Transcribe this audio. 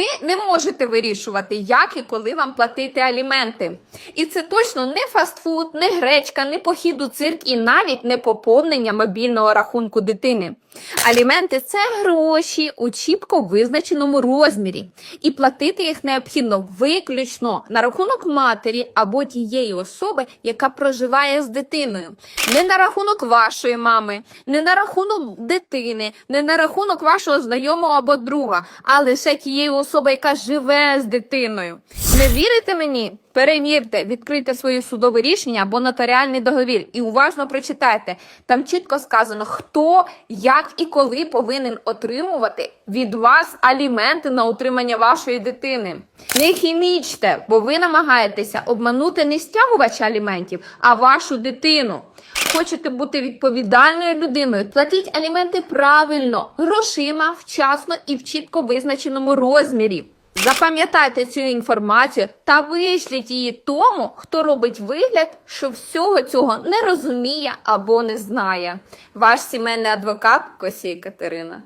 Ви не можете вирішувати, як і коли вам платити аліменти. І це точно не фастфуд, не гречка, не похід у цирк і навіть не поповнення мобільного рахунку дитини. Аліменти це гроші у чітко визначеному розмірі, і платити їх необхідно виключно на рахунок матері або тієї особи, яка проживає з дитиною. Не на рахунок вашої мами, не на рахунок дитини, не на рахунок вашого знайомого або друга, а лише тієї особи, яка живе з дитиною. Не вірите мені? Перевірте, відкрийте своє судове рішення або нотаріальний договір і уважно прочитайте. Там чітко сказано, хто, як і коли повинен отримувати від вас аліменти на утримання вашої дитини. Не хімічте, бо ви намагаєтеся обманути не стягувача аліментів, а вашу дитину. Хочете бути відповідальною людиною, платіть аліменти правильно, грошима, вчасно і в чітко визначеному розмірі. Запам'ятайте цю інформацію та вишліть її тому, хто робить вигляд, що всього цього не розуміє або не знає. Ваш сімейний адвокат Косій Катерина.